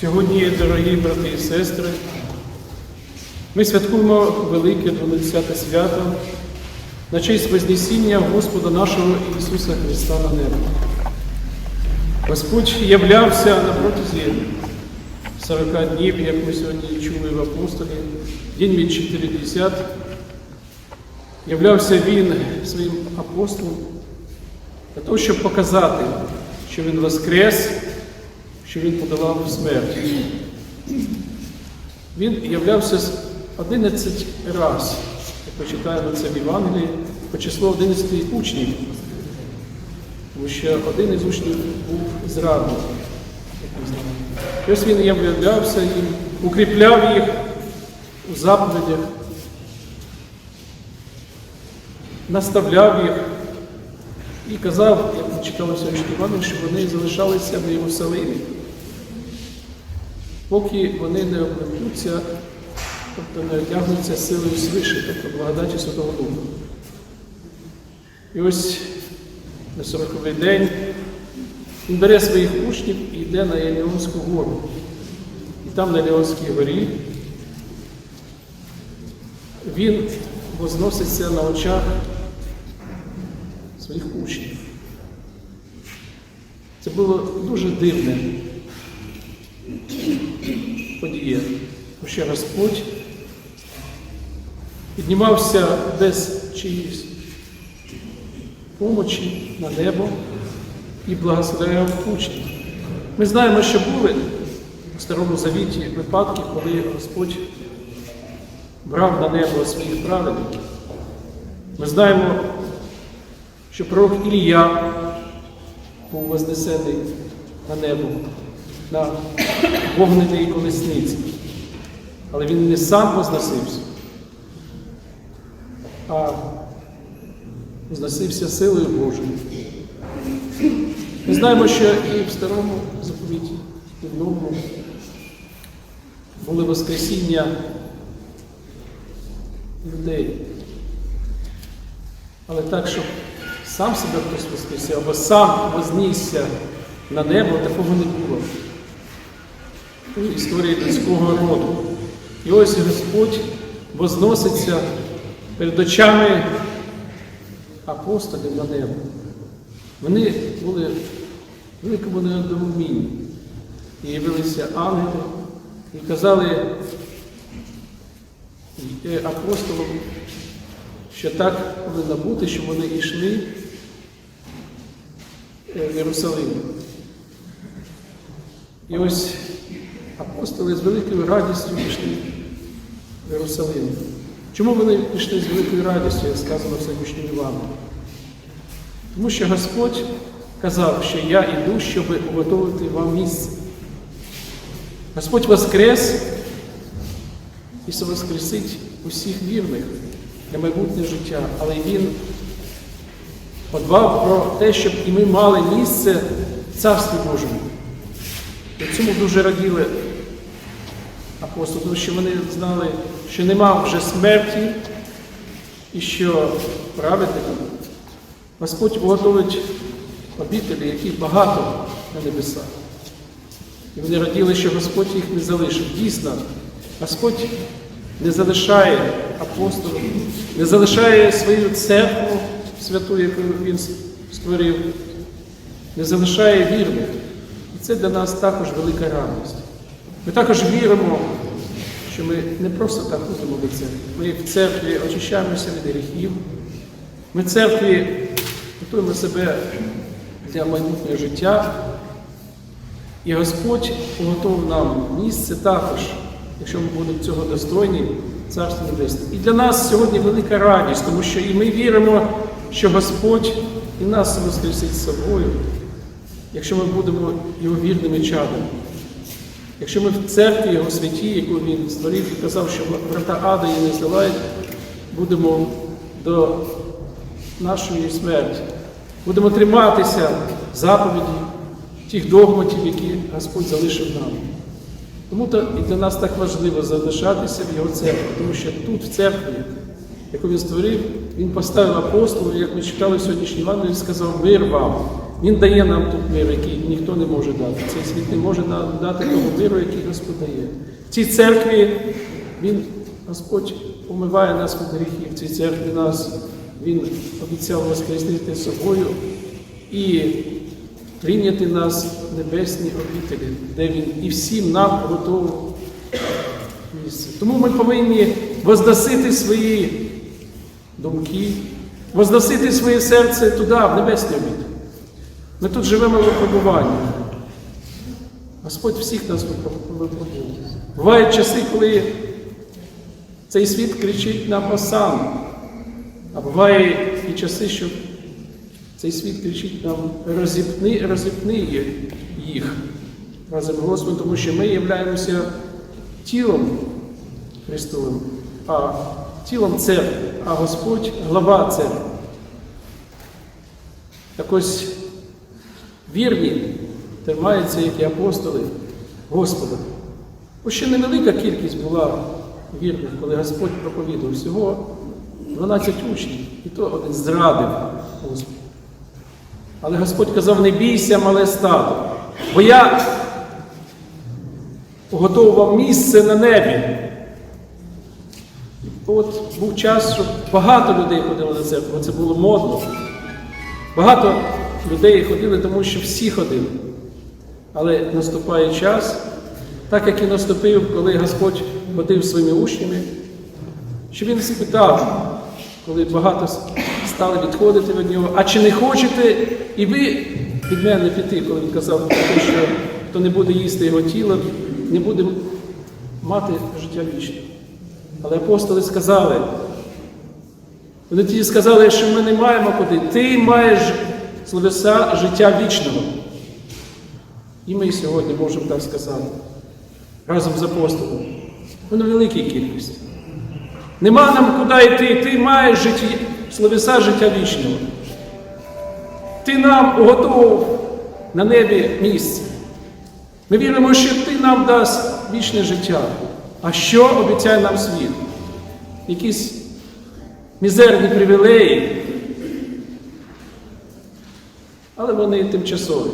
Сьогодні, дорогі брати і сестри, ми святкуємо велике 12 свято на честь Вознесіння Господа нашого Ісуса Христа на небо. Господь являвся на протязі 40 днів, як ми сьогодні чули в апостолі, день від 40, являвся Він своїм апостолом для того, щоб показати, що Він воскрес, що Він подолав смерть. Він являвся 11 раз, як ми читаємо це в Євангелії, по числу 11 учнів, тому що один із учнів був зрадник. І ось він являвся їм, укріпляв їх у заповідях, наставляв їх і казав, як ми Івану, що вони залишалися в Єрусалимі, поки вони не облекуться, тобто не одягнуться силою свише, тобто благодаті Святого Духа. І ось на 40-й день він бере своїх учнів і йде на Еліонську гору. І там на Еліонській горі він возноситься на очах своїх учнів. Це було дуже дивне подія, тому що Господь піднімався без чиїсь помочі на небо і благословляв учнів. Ми знаємо, що були у Старому Завіті випадки, коли Господь брав на небо своїх праведників. Ми знаємо, що пророк Ілія був вознесений на небо на вогненій колесниці. Але він не сам возносився, а возносився силою Божою. Ми знаємо, що і в старому заповіті, і в новому були воскресіння людей. Але так, щоб сам себе хтось воскресив, або сам вознісся на небо, такого не було. Історії людського роду. І ось Господь возноситься перед очами апостолів на небо. Вони були в великому недоумінні. І явилися ангели і казали е, апостолам, що так повинно бути, щоб вони йшли е, в Єрусалим. І ось апостоли з великою радістю пішли в Єрусалим. Чому вони пішли з великою радістю, як сказано в сьогоднішньому Івану? Тому що Господь казав, що я йду, щоб уготовити вам місце. Господь воскрес і воскресить усіх вірних для майбутнього життя, але Він подбав про те, щоб і ми мали місце в Царстві Божому. І цьому дуже раділи апостоли, тому що вони знали, що нема вже смерті і що праведникам Господь уготовить обітелі, яких багато на небесах. І вони раділи, що Господь їх не залишив. Дійсно, Господь не залишає апостолів, не залишає свою церкву святу, яку Він створив, не залишає вірних. І це для нас також велика радість. Ми також віримо, що ми не просто так ходимо до церкви. Ми в церкві очищаємося від гріхів. Ми в церкві готуємо себе для майбутнього життя. І Господь приготував нам місце також, якщо ми будемо цього достойні, Царство Небесне. І для нас сьогодні велика радість, тому що і ми віримо, що Господь і нас воскресить з собою, якщо ми будемо його вірними чадами. Якщо ми в церкві Його святі, яку Він створив і казав, що врата ада її не здолають, будемо до нашої смерті. Будемо триматися заповіді, тих догматів, які Господь залишив нам. Тому то і для нас так важливо залишатися в Його церкві, тому що тут, в церкві, яку він створив, він поставив апостолів, як ми читали в сьогоднішній Іван, він сказав, мир вам. Він дає нам тут мир, який ніхто не може дати. Цей світ не може дати того миру, який Господь дає. В цій церкві Він, Господь, помиває нас від гріхів. В цій церкві нас Він обіцяв воскреснити собою і прийняти нас в небесні обітелі, де Він і всім нам готовий місце. Тому ми повинні возносити свої думки, возносити своє серце туди, в небесний обід. Ми тут живемо в випробуванні. Господь всіх нас випробує. Бувають часи, коли цей світ кричить нам осам, а буває і часи, що цей світ кричить нам розіпни, розіпни їх разом з Господом, тому що ми являємося тілом Христовим, а тілом церкви, а Господь глава церкви. Так ось вірні тримаються, як і апостоли Господа. Бо ще невелика кількість була вірних, коли Господь проповідував всього 12 учнів, і то один зрадив Господа. Але Господь казав, не бійся, мале стадо, бо я вам місце на небі. От був час, що багато людей ходило на церкву, бо це було модно. Багато людей ходили, тому що всі ходили. Але наступає час, так як і наступив, коли Господь ходив своїми учнями, що він спитав, коли багато стали відходити від нього, а чи не хочете і ви від мене піти, коли він казав, що хто не буде їсти його тіло, не буде мати життя вічне. Але апостоли сказали, вони тоді сказали, що ми не маємо куди. Ти маєш словеса життя вічного. І ми сьогодні можемо так сказати, разом з апостолом. Воно великій кількості. Нема нам куди йти, ти маєш житті, словеса життя вічного. Ти нам уготовив на небі місце. Ми віримо, що ти нам дасть вічне життя. А що обіцяє нам світ? Якісь мізерні привілеї, але вони тимчасові.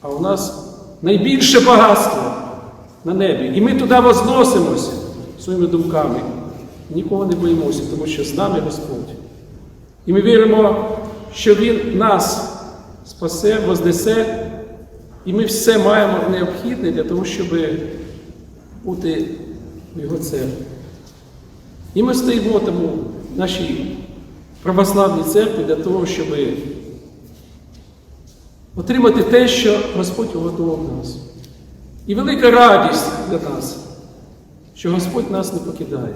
А у нас найбільше багатство на небі. І ми туди возносимося своїми думками. Нікого не боїмося, тому що з нами Господь. І ми віримо, що Він нас спасе, вознесе, і ми все маємо необхідне для того, щоб бути в Його церкві. І ми стоїмо тому нашій православній церкві для того, щоб отримати те, що Господь уготував нас. І велика радість для нас, що Господь нас не покидає.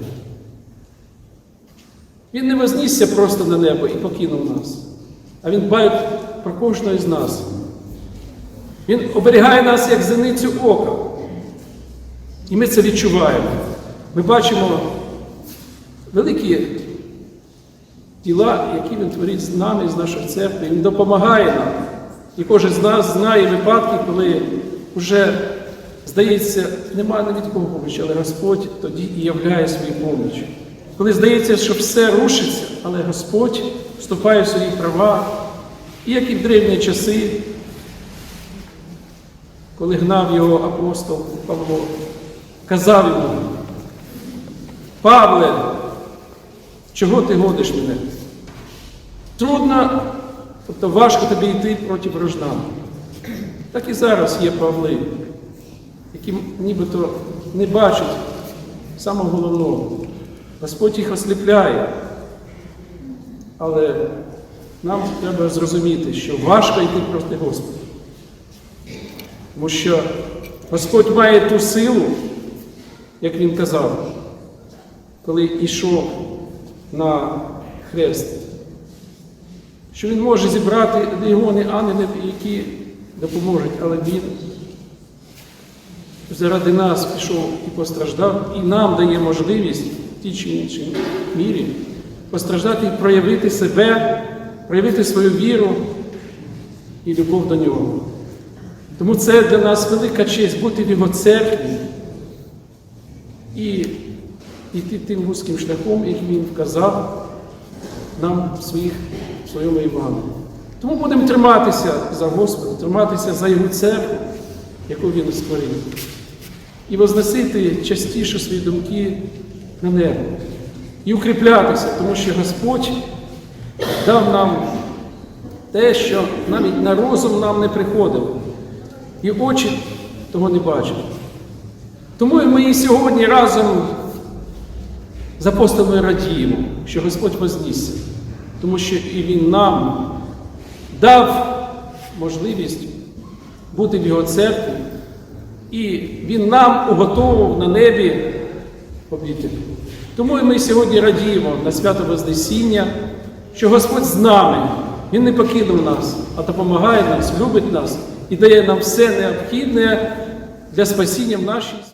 Він не вознісся просто на небо і покинув нас, а Він дбає про кожного з нас. Він оберігає нас як зеницю ока. І ми це відчуваємо. Ми бачимо великі діла, які він творить з нами, з нашої церкви. Він допомагає нам. І кожен з нас знає випадки, коли вже, здається, немає навіть кого помочі, але Господь тоді і являє свою поміч. Коли здається, що все рушиться, але Господь вступає в свої права, і як і в древні часи, коли гнав його апостол Павло, казав йому, Павле, чого ти годиш мене? Трудно, тобто важко тобі йти проти вражна. Так і зараз є Павли, які нібито не бачать самого головного. Господь їх осліпляє. Але нам треба зрозуміти, що важко йти проти Господа. Тому що Господь має ту силу, як він казав, коли йшов на хрест, що він може зібрати легіони ангелів, які допоможуть, але він заради нас пішов і постраждав, і нам дає можливість в тій чи іншій мірі постраждати і проявити себе, проявити свою віру і любов до нього. Тому це для нас велика честь бути в Його церкві і йти тим вузьким шляхом, який він вказав нам в, своїх, своєму Івані. Тому будемо триматися за Господа, триматися за Його церкву, яку Він створив, і возносити частіше свої думки на небо. І укріплятися, тому що Господь дав нам те, що навіть на розум нам не приходило, і очі того не бачили. Тому ми і сьогодні разом з апостолами радіємо, що Господь вознісся, тому що і Він нам дав можливість бути в Його церкві, і Він нам уготовив на небі обітель. Тому і ми сьогодні радіємо на свято Вознесіння, що Господь з нами, Він не покинув нас, а допомагає нас, любить нас і дає нам все необхідне для спасіння в нашій.